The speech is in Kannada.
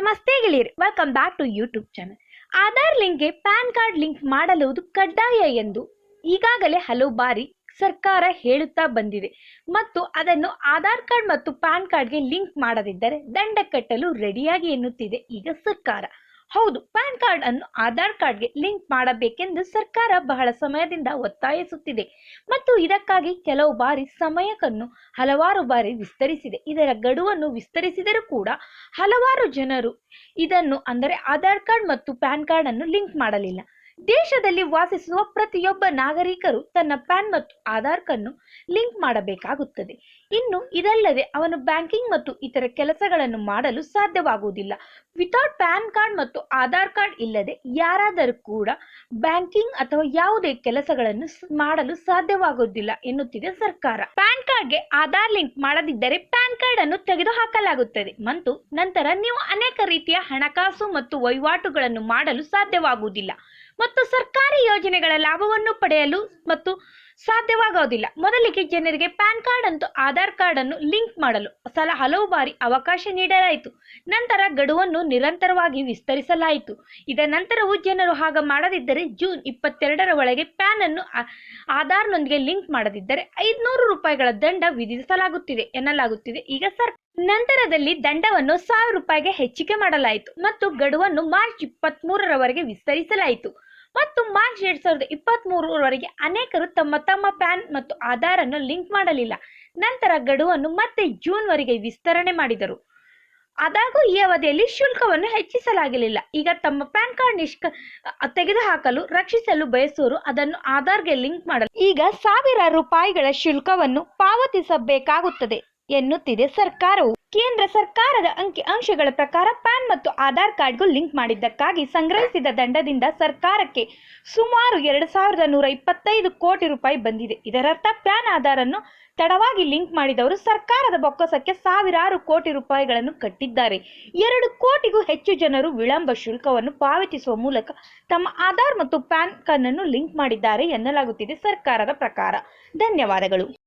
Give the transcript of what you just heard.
ನಮಸ್ತೆ ಗೆಳೆಯರಿ. Welcome back to YouTube channel Aadhaar ಲಿಂಕ್ಗೆ PAN card link ಮಾಡಲುವುದು ಕಡ್ಡಾಯ ಎಂದು ಈಗಾಗಲೇ ಹಲವು ಬಾರಿ ಸರ್ಕಾರ ಹೇಳುತ್ತಾ ಬಂದಿದೆ. ಮತ್ತು ಅದನ್ನು ಆಧಾರ್ ಕಾರ್ಡ್ ಮತ್ತು ಪ್ಯಾನ್ ಕಾರ್ಡ್ಗೆ ಲಿಂಕ್ ಮಾಡದಿದ್ದರೆ ದಂಡ ಕಟ್ಟಲು ರೆಡಿಯಾಗಿ ಎನ್ನುತ್ತಿದೆ ಈಗ ಸರ್ಕಾರ. ಹೌದು, ಪ್ಯಾನ್ ಕಾರ್ಡ್ ಅನ್ನು ಆಧಾರ್ ಕಾರ್ಡ್ಗೆ ಲಿಂಕ್ ಮಾಡಬೇಕೆಂದು ಸರ್ಕಾರ ಬಹಳ ಸಮಯದಿಂದ ಒತ್ತಾಯಿಸುತ್ತಿದೆ ಮತ್ತು ಇದಕ್ಕಾಗಿ ಕೆಲವು ಬಾರಿ ಸಮಯಕ್ಕನ್ನು ಹಲವಾರು ಬಾರಿ ವಿಸ್ತರಿಸಿದೆ. ಇದರ ಗಡುವನ್ನು ವಿಸ್ತರಿಸಿದರೂ ಕೂಡ ಹಲವಾರು ಜನರು ಇದನ್ನು ಅಂದರೆ ಆಧಾರ್ ಕಾರ್ಡ್ ಮತ್ತು ಪ್ಯಾನ್ ಕಾರ್ಡ್ ಅನ್ನು ಲಿಂಕ್ ಮಾಡಲಿಲ್ಲ. ದೇಶದಲ್ಲಿ ವಾಸಿಸುವ ಪ್ರತಿಯೊಬ್ಬ ನಾಗರಿಕರು ತನ್ನ ಪ್ಯಾನ್ ಮತ್ತು ಆಧಾರ್ ಕನ್ನು ಲಿಂಕ್ ಮಾಡಬೇಕಾಗುತ್ತದೆ. ಇನ್ನು ಇದಲ್ಲದೆ ಅವನು ಬ್ಯಾಂಕಿಂಗ್ ಮತ್ತು ಇತರ ಕೆಲಸಗಳನ್ನು ಮಾಡಲು ಸಾಧ್ಯವಾಗುವುದಿಲ್ಲ. ವಿತೌಟ್ ಪ್ಯಾನ್ ಕಾರ್ಡ್ ಮತ್ತು ಆಧಾರ್ ಕಾರ್ಡ್ ಇಲ್ಲದೆ ಯಾರಾದರೂ ಕೂಡ ಬ್ಯಾಂಕಿಂಗ್ ಅಥವಾ ಯಾವುದೇ ಕೆಲಸಗಳನ್ನು ಮಾಡಲು ಸಾಧ್ಯವಾಗುವುದಿಲ್ಲ ಎನ್ನುತ್ತಿದೆ ಸರ್ಕಾರ. ಪ್ಯಾನ್ ಕಾರ್ಡ್ಗೆ ಆಧಾರ್ ಲಿಂಕ್ ಮಾಡದಿದ್ದರೆ ಪ್ಯಾನ್ ಕಾರ್ಡ್ ಅನ್ನು ತೆಗೆದುಹಾಕಲಾಗುತ್ತದೆ ಮತ್ತು ನಂತರ ನೀವು ಅನೇಕ ರೀತಿಯ ಹಣಕಾಸು ಮತ್ತು ವಹಿವಾಟುಗಳನ್ನು ಮಾಡಲು ಸಾಧ್ಯವಾಗುವುದಿಲ್ಲ. ಮತ್ತು ಸರ್ಕಾರಿ ಯೋಜನೆಗಳ ಲಾಭವನ್ನು ಪಡೆಯಲು ಮತ್ತು ಸಾಧ್ಯವಾಗುವುದಿಲ್ಲ ಮೊದಲಿಗೆ ಜನರಿಗೆ ಪ್ಯಾನ್ ಕಾರ್ಡ್ ಮತ್ತು ಆಧಾರ್ ಕಾರ್ಡ್ ಅನ್ನು ಲಿಂಕ್ ಮಾಡಲು ಸಲ, ಹಲವು ಬಾರಿ ಅವಕಾಶ ನೀಡಲಾಯಿತು. ನಂತರ ಗಡುವನ್ನು ನಿರಂತರವಾಗಿ ವಿಸ್ತರಿಸಲಾಯಿತು. ಇದರ ನಂತರವೂ ಜನರು ಹಾಗ ಮಾಡದಿದ್ದರೆ ಜೂನ್ ಇಪ್ಪತ್ತೆರಡರ ಒಳಗೆ ಪ್ಯಾನ್ ಅನ್ನು ಆಧಾರ್ನೊಂದಿಗೆ ಲಿಂಕ್ ಮಾಡದಿದ್ದರೆ ಐದುನೂರು ರೂಪಾಯಿಗಳ ದಂಡ ವಿಧಿಸಲಾಗುತ್ತಿದೆ ಎನ್ನಲಾಗುತ್ತಿದೆ. ಈಗ ಸರ್, ನಂತರದಲ್ಲಿ ದಂಡವನ್ನು ಸಾವಿರ ರೂಪಾಯಿಗೆ ಹೆಚ್ಚಿಗೆ ಮಾಡಲಾಯಿತು ಮತ್ತು ಗಡುವನ್ನು ಮಾರ್ಚ್ ಇಪ್ಪತ್ತ್ ಮೂರರವರೆಗೆ ವಿಸ್ತರಿಸಲಾಯಿತು. ಮತ್ತು ಮಾರ್ಚ್ ಎರಡ್ ಸಾವಿರದ ಇಪ್ಪತ್ತ್ ಮೂರರವರೆಗೆ ಅನೇಕರು ತಮ್ಮ ತಮ್ಮ ಪ್ಯಾನ್ ಮತ್ತು ಆಧಾರ್ ಅನ್ನು ಲಿಂಕ್ ಮಾಡಲಿಲ್ಲ. ನಂತರ ಗಡುವನ್ನು ಮತ್ತೆ ಜೂನ್ ವರೆಗೆ ವಿಸ್ತರಣೆ ಮಾಡಿದರು. ಆದಾಗೂ ಈ ಅವಧಿಯಲ್ಲಿ ಶುಲ್ಕವನ್ನು ಹೆಚ್ಚಿಸಲಾಗಲಿಲ್ಲ ಈಗ ತಮ್ಮ ಪ್ಯಾನ್ ಕಾರ್ಡ್ ನಿಷ್ಕ ತೆಗೆದುಹಾಕಲು, ರಕ್ಷಿಸಲು ಬಯಸುವರು ಅದನ್ನು ಆಧಾರ್ಗೆ ಲಿಂಕ್ ಮಾಡಲು. ಈಗ ಸಾವಿರ ರೂಪಾಯಿಗಳ ಶುಲ್ಕವನ್ನು ಪಾವತಿಸಬೇಕಾಗುತ್ತದೆ. ಎನ್ನುತ್ತಿದೆ ಸರ್ಕಾರವು. ಕೇಂದ್ರ ಸರ್ಕಾರದ ಅಂಕಿ ಅಂಶಗಳ ಪ್ರಕಾರ ಪ್ಯಾನ್ ಮತ್ತು ಆಧಾರ್ ಕಾರ್ಡ್ಗೂ ಲಿಂಕ್ ಮಾಡಿದ್ದಕ್ಕಾಗಿ ಸಂಗ್ರಹಿಸಿದ ದಂಡದಿಂದ ಸರ್ಕಾರಕ್ಕೆ ಸುಮಾರು ಎರಡು ಸಾವಿರದ ನೂರ ಇಪ್ಪತ್ತೈದು ಕೋಟಿ ರೂಪಾಯಿ ಬಂದಿದೆ. ಇದರರ್ಥ ಪ್ಯಾನ್ ಆಧಾರ್ ಅನ್ನು ತಡವಾಗಿ ಲಿಂಕ್ ಮಾಡಿದವರು ಸರ್ಕಾರದ ಬೊಕ್ಕಸಕ್ಕೆ ಸಾವಿರಾರು ಕೋಟಿ ರೂಪಾಯಿಗಳನ್ನು ಕಟ್ಟಿದ್ದಾರೆ. ಎರಡು ಕೋಟಿಗೂ ಹೆಚ್ಚು ಜನರು ವಿಳಂಬ ಶುಲ್ಕವನ್ನು ಪಾವತಿಸುವ ಮೂಲಕ ತಮ್ಮ ಆಧಾರ್ ಮತ್ತು ಪ್ಯಾನ್ ಕಾರ್ಡ್ ಅನ್ನು ಲಿಂಕ್ ಮಾಡಿದ್ದಾರೆ ಎನ್ನಲಾಗುತ್ತಿದೆ ಸರ್ಕಾರದ ಪ್ರಕಾರ. ಧನ್ಯವಾದಗಳು.